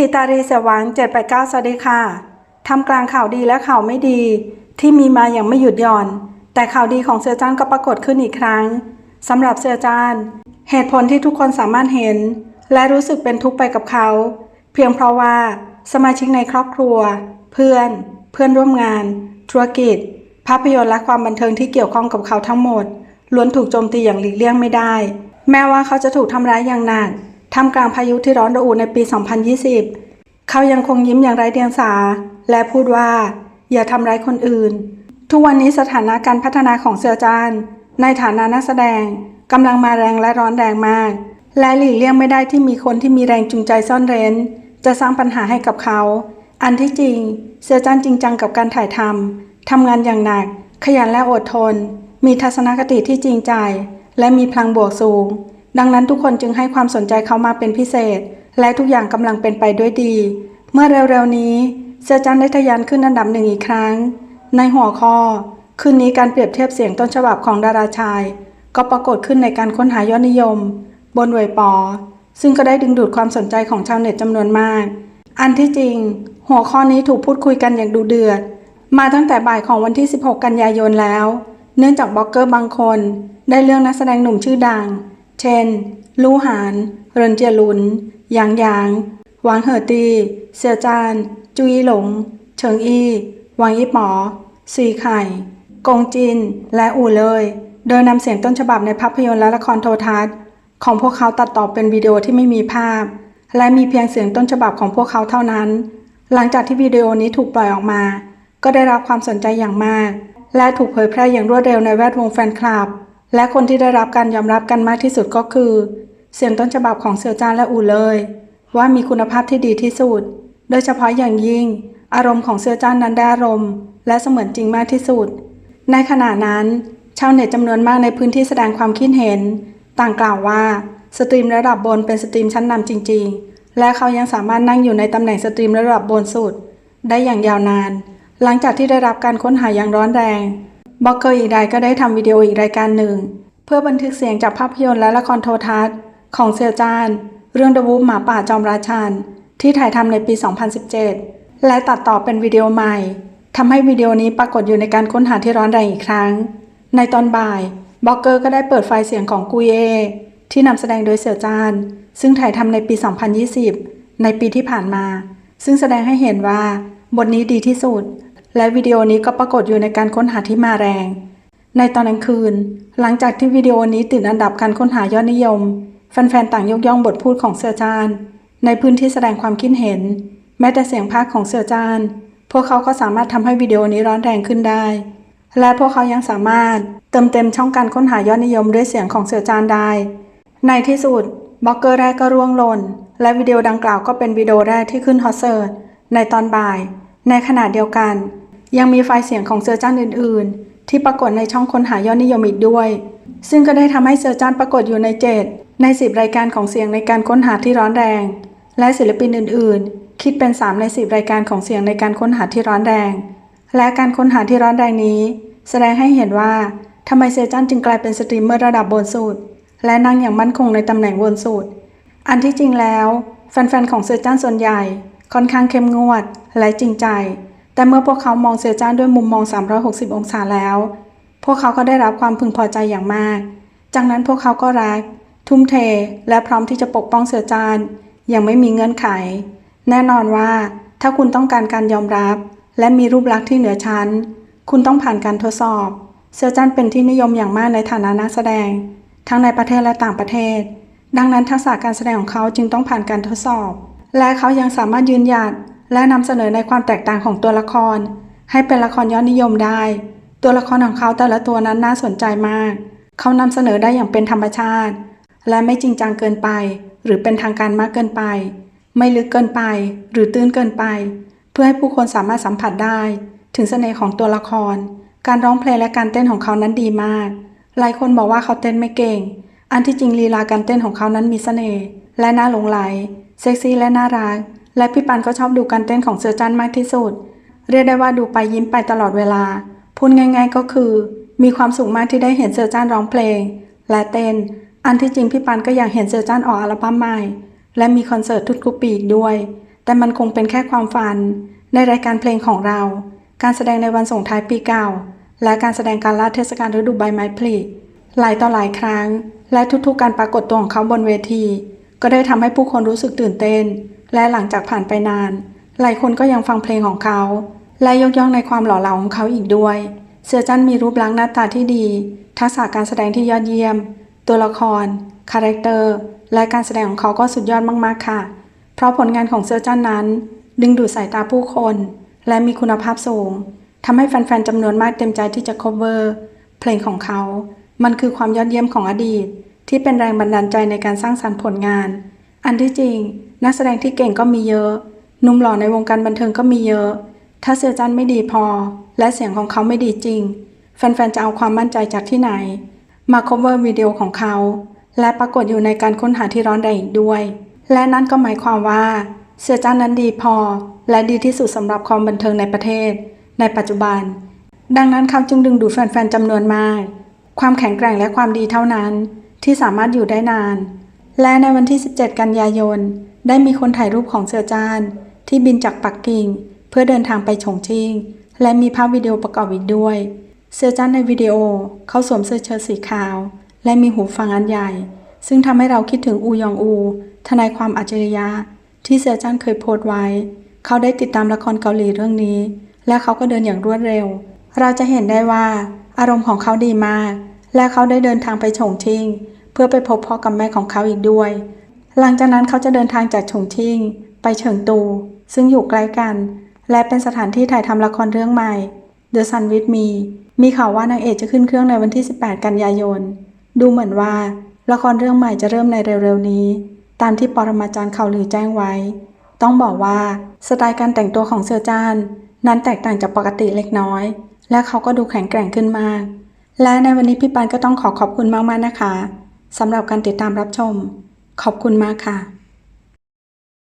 ทิตารีสวัง789 สวัสดีค่ะทำกลางข่าวดีและข่าวไม่ดี ที่มีมาอย่างไม่หยุดหย่อน แต่ข่าวดีของเสือจ้านก็ปรากฏขึ้นอีกครั้งสำหรับเสือจ้านเหตุผลที่ทุกคนสามารถเห็น และรู้สึกเป็นทุกข์ไปกับเขา เพียงเพราะว่าสมาชิกในครอบครัว เพื่อน เพื่อนร่วมงาน ธุรกิจ ภาพยนตร์และความบันเทิงที่เกี่ยวข้องกับเขาทั้งหมดล้วนถูกโจมตีอย่างหลีกเลี่ยงไม่ได้ แม้ว่าเขาจะถูกทำร้ายอย่างหนัก ท่ามกลางพายุที่ร้อนระอุในปี 2020 เขายังคงยิ้มอย่างไร้เดียงสา และพูดว่า อย่าทำร้ายคนอื่น ทุกวันนี้สถานะการพัฒนาของเสือจานในฐานะนักแสดงกำลังมาแรงและร้อนแรงมาก และหลีกเลี่ยงไม่ได้ที่มีคนที่มีแรงจูงใจซ่อนเร้น จะสร้างปัญหาให้กับเขา อันที่จริง เสือจันจริงจังกับการถ่ายทำทำงานอย่างหนัก ขยันและอดทน มีทัศนคติที่จริงใจ และมีพลังบวกสูง ดังนั้นทุกคนจึงให้ความสนใจเขามาเป็นพิเศษ และทุกอย่างกำลังเป็นไปด้วยดี เมื่อเร็วๆนี้เสือจันได้ทะยานขึ้นอันดับหนึ่งอีกครั้ง ในหัวข้อ คืนนี้การเปรียบเทียบเสียงต้นฉบับของดาราชาย ก็ปรากฏขึ้นในการค้นหายอดนิยม บนเวยปอ ซึ่งก็ได้ดึงดูดความสนใจของชาวเน็ตจำนวนมาก อันที่จริง หัวข้อนี้ถูกพูดคุยกันอย่างดูเดือด มาตั้งแต่บ่ายของวันที่ 16 กันยายนแล้ว เนื่องจากบล็อกเกอร์บางคน ได้เรื่องนักแสดงหนุ่มชื่อดัง เช่น ลู่หาน เรินเจียลุน หยางหยางหวางเหอตี เสี่ยจาน จุยหลง เฉิงอี้หวางยี่ป๋อซีไข่ กงจิน และอู่เลย โดยนำเสียงต้นฉบับในภาพยนตร์และละครโทรทัศน์ ของพวกเขาตัดต่อเป็นวิดีโอที่ไม่มีภาพ และมีเพียงเสียงต้นฉบับของพวกเขาเท่านั้น หลังจากที่วิดีโอนี้ถูกปล่อยออกมา ก็ได้รับความสนใจอย่างมาก และถูกเผยแพร่อย่างรวดเร็วในแวดวงแฟนคลับ และคนที่ได้รับการยอมรับกันมากที่สุดก็คือ เสียงต้นฉบับของเสือจานและอู่เลย ว่ามีคุณภาพที่ดีที่สุด โดยเฉพาะอย่างยิ่ง อารมณ์ของเสือจานนั้นได้อารมณ์ และเสมือนจริงมากที่สุด ในขณะนั้น ชาวเน็ตจำนวนมากในพื้นที่แสดงความคิดเห็น ต่างกล่าวว่าสตรีมระดับบนเป็นสตรีมชั้นนำจริง ๆ และเขายังสามารถนั่งอยู่ในตำแหน่งสตรีมระดับบนสุด ได้อย่างยาวนาน หลังจากที่ได้รับการค้นหาอย่างร้อนแรง บล็อกเกอร์อีกรายก็ได้ทำวิดีโออีกรายการหนึ่ง เพื่อบันทึกเสียงจากภาพยนตร์และละครโทรทัศน์ ของเซียวจาน เรื่องเดวูหมาป่าจอมราชันที่ถ่ายทำในปี 2017 และตัดต่อเป็นวิดีโอใหม่ทำให้วิดีโอนี้ปรากฏอยู่ในการค้นหาที่ร้อนแรงอีกครั้ง ในตอนบ่ายบล็อกเกอร์ก็ได้เปิดไฟล์เสียงของกุยเอที่นำแสดงโดยเสี่ยวจานซึ่งถ่ายทำในปี 2020 ในปีที่ผ่านมา ซึ่งแสดงให้เห็นว่าบทนี้ดีที่สุด และวิดีโอนี้ก็ปรากฏอยู่ในการค้นหาที่มาแรง ในตอนกลางคืน หลังจากที่วิดีโอนี้ติดอันดับการค้นหายอดนิยม แฟนๆ ต่างยกย่องบทพูดของเสี่ยวจานในพื้นที่แสดงความคิดเห็น แม้แต่เสียงพากของเสี่ยวจานพวกเขาก็สามารถทำให้วิดีโอนี้ร้อนแรงขึ้นได้ และพวกเขายังสามารถเติมเต็มช่องการค้นหายอดนิยมด้วยเสียงของเสี่ยวจานได้ ในที่สุดบล็อกเกอร์แรกก็ร่วงหล่น และวิดีโอดังกล่าวก็เป็นวิดีโอแรกที่ขึ้นฮอตเซิร์ในตอนบ่าย ในขณะเดียวกัน ยังมีไฟล์เสียงของเสือจ้านอื่น ๆ ที่ปรากฏในช่องค้นหายอดนิยมอีกด้วย ซึ่งก็ได้ทำให้เสือจ้านปรากฏอยู่ในเจ็ดใน 10 รายการของเสียงในการค้นหาที่ร้อนแรง และศิลปินอื่น ๆ คิดเป็น 3 ใน 10 รายการของเสียงในการค้นหาที่ร้อนแรง และการค้นหาที่ร้อนแรงนี้ แสดงให้เห็นว่าทำไมเซอร์จันจึงกลายเป็นสตรีมเมอร์ระดับบนสุดและนั่งอย่างมั่นคงในตำแหน่งบนสุดอันที่จริงแล้วแฟนๆของเซอร์จันส่วนใหญ่ค่อนข้างเข้มงวดและจริงใจ แต่เมื่อพวกเขามองเซจันด้วยมุมมอง 360 องศาแล้ว พวกเขาก็ได้รับความพึงพอใจอย่างมาก จากนั้นพวกเขาก็รัก ทุ่มเท และพร้อมที่จะปกป้องเสือจานอย่างไม่มีเงื่อนไข แน่นอนว่า ถ้าคุณต้องการการยอมรับ และมีรูปลักษณ์ที่เหนือชั้น คุณต้องผ่านการทดสอบเสือจันเป็นที่นิยมอย่างมากในฐานะนักแสดง ทั้งในประเทศและต่างประเทศ ดังนั้นทักษะการแสดงของเขาจึงต้องผ่านการทดสอบ และเขายังสามารถยืนหยัด และนำเสนอในความแตกต่างของตัวละคร ให้เป็นละครยอดนิยมได้ ตัวละครของเขาแต่ละตัวนั้นน่าสนใจมาก เขานำเสนอได้อย่างเป็นธรรมชาติ และไม่จริงจังเกินไป หรือเป็นทางการมากเกินไป ไม่ลึกเกินไป หรือตื้นเกินไป เพื่อให้ผู้คนสามารถสัมผัสได้ ถึงเสน่ห์ของตัวละคร การร้องเพลงและการเต้นของเขานั้นดีมาก หลายคนบอกว่าเขาเต้นไม่เก่ง อันที่จริงลีลาการเต้นของเขานั้นมีเสน่ห์และน่าหลงไหล เซ็กซี่และน่ารัก และพี่ปันก็ชอบดูการเต้นของเสือจันมากที่สุด เรียกได้ว่าดูไปยิ้มไปตลอดเวลา พูดง่าย ๆ ก็คือ มีความสุขมากที่ได้เห็นเสือจันร้องเพลง และเต้น อันที่จริงพี่ปันก็อยากเห็นเสือจันออกอัลบั้มใหม่ และมีคอนเสิร์ตทุกๆปีอีกด้วย แต่มันคงเป็นแค่ความฝัน ในรายการเพลงของเรา การแสดงในวันส่งท้ายปีเก่า และการแสดงการลาดเทศกาลฤดูใบไม้ผลิหลายต่อหลายครั้ง และทุกๆ การปรากฏตัวของเขาบนเวที ก็ได้ทำให้ผู้คนรู้สึกตื่นเต้น และหลังจากผ่านไปนาน หลายคนก็ยังฟังเพลงของเขา และยกย่องในความหล่อเหลาของเขาอีกด้วย เสือจันมีรูปลักษณ์หน้าตาที่ดี ทักษะการแสดงที่ยอดเยี่ยม ตัวละคร คาแรคเตอร์ และการแสดงของเขาก็สุดยอดมากๆค่ะ เพราะผลงานของเสือจันนั้น ดึงดูดสายตาผู้คน และมีคุณภาพสูงทำให้แฟนๆจำนวนมากเต็มใจที่จะ cover เพลงของเขา มันคือความยอดเยี่ยมของอดีต ที่เป็นแรงบันดาลใจในการสร้างสรรค์ผลงาน อันที่จริง นักแสดงที่เก่งก็มีเยอะ นุ่มหล่อในวงการบันเทิงก็มีเยอะ ถ้าเสือจันไม่ดีพอ และเสียงของเขาไม่ดีจริง แฟนๆ จะเอาความมั่นใจจากที่ไหน มา cover วิดีโอของเขา และปรากฏอยู่ในการค้นหาที่ร้อนแรงอีกด้วย และนั่นก็หมายความว่า เสือจ้านนั้นดีพอ และดีที่สุดสำหรับความบันเทิงในประเทศ ในปัจจุบัน ดังนั้นเขาจึงดึงดูดแฟนๆจำนวนมาก ความแข็งแกร่งและความดีเท่านั้น ที่สามารถอยู่ได้นาน และในวันที่ 17 กันยายน ได้มีคนถ่ายรูปของเสือจานที่บินจากปักกิ่ง เพื่อเดินทางไปฉงชิ่ง และมีภาพวิดีโอประกอบอีกด้วย เสือจานในวิดีโอเขาสวมเสื้อเชิ้ตสีขาว และมีหูฟังอันใหญ่ ซึ่งทำให้เราคิดถึงอูยองอู ทนายความอัจฉริยะที่เสือจานเคยโพสต์ไว้ เขาได้ติดตามละครเกาหลีเรื่องนี้ และเขาก็เดินอย่างรวดเร็ว เราจะเห็นได้ว่า อารมณ์ของเขาดีมาก และเขาได้เดินทางไปฉงชิ่ง พื่อไปพบพ่อกับแม่ของเขาอีกด้วย หลังจากนั้นเขาจะเดินทางจากฉงชิ่ง ไปเฉิงตู ซึ่งอยู่ใกล้กัน และเป็นสถานที่ถ่ายทำละครเรื่องใหม่ The Sun with Me มีข่าวว่านางเอกจะขึ้นเครื่องในวันที่ 18 กันยายน ดูเหมือนว่าละครเรื่องใหม่จะเริ่มในเร็วๆนี้ ตามที่ปรมาจารย์ข่าวลือแจ้งไว้ ต้องบอกว่าสไตล์การแต่งตัวของเสือจานนั้นแตกต่างจากปกติเล็กน้อย และเขาก็ดูแข็งแกร่งขึ้นมาก และในวันนี้พี่ปานก็ต้องขอขอบคุณมากๆนะคะ สำหรับการติดตามรับชม ขอบคุณมากค่ะ